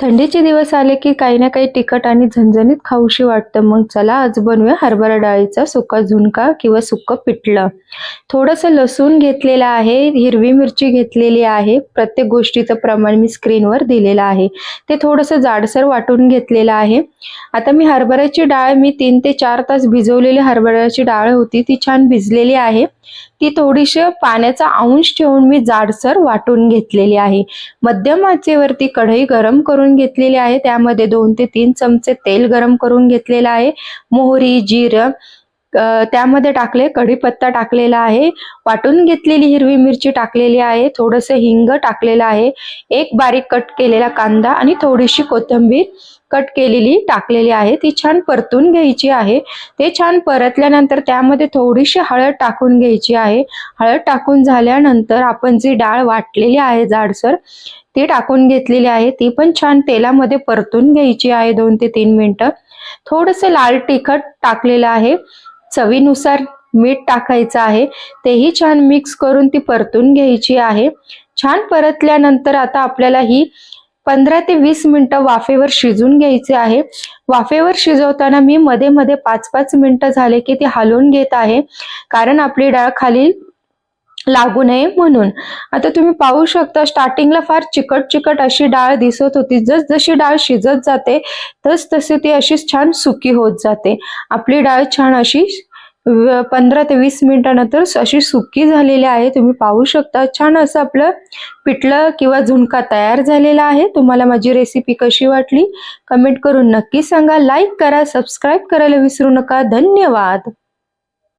थंडीचे दिवस आले की काही ना काही तिखट आणि झणझणीत खाऊशी वाटतं. मग चला आज बनवूया हरभरा डाळीचा सुका झुणका किंवा सुकं पिठलं. थोडंसं लसूण घेतलेलं आहे हिरवी मिरची घेतलेली आहे. प्रत्येक गोष्टीचं प्रमाण मी स्क्रीनवर दिलेलं आहे. ते थोडंसं जाडसर वाटून घेतलेलं आहे. आता मी हरभऱ्याची डाळ मी तीन ते चार तास भिजवलेली हरभऱ्याची डाळ होती ती छान भिजलेली आहे. ती थोडीशी पाण्याचा अंश ठेवून मी जाडसर वाटून घेतलेली आहे. मध्यम आचेवरती कढई गरम करून घेतलेली आहे. त्यामध्ये दोन ते तीन चमचे तेल गरम करून घेतलेलं आहे. मोहरी जिरं त्यामध्ये टाकले कढीपत्ता टाकलेला आहे. वाटून घेतलेली हिरवी मिरची टाकलेली आहे. थोडंसं हिंग टाकलेलं आहे. एक बारीक कट केलेला कांदा आणि थोडीशी कोथिंबीर. कट केलेली टाकलेली आहे. ती छान परतून घ्यायची आहे. ते छान परतल्यानंतर त्यामध्ये थोडीशी हळद टाकून घ्यायची आहे. हळद टाकून झाल्यानंतर आपण जी डाळ वाटलेली आहे जाडसर ती टाकून घेतलेली आहे. ती पण छान तेलामध्ये परतून घ्यायची आहे दोन ते तीन मिनिटं. थोडंसं लाल तिखट टाकलेलं आहे. चवीनुसार मीठ टाकायचं आहे. तेही छान मिक्स करून ती परतून घ्यायची आहे. छान परतल्यानंतर आता आपल्याला ही पंधरा ते वीस मिनिटं वाफेवर शिजून घ्यायचे आहे. वाफेवर शिजवताना मी मध्ये मध्ये पाच पाच मिनिटं झाले की ती हलवून घेत आहे. कारण आपली डाळ खाली लागू नये म्हणून. आता तुम्ही पाहू शकता स्टार्टिंगला फार चिकट चिकट अशी डाळ दिसत होती. जस जशी डाळ शिजत जाते तस तसे ती अशीच छान सुकी होत जाते. आपली डाळ छान अशी पंधरा ते वीस मिनिटानंतर अशी सुकी झालेली आहे. तुम्ही पाहू शकता छान असं आपलं पिठलं किंवा झुणका तयार झालेला आहे. तुम्हाला माझी रेसिपी कशी वाटली? कमेंट करून नक्की सांगा. लाईक करा सबस्क्राईब करायला विसरू नका. धन्यवाद.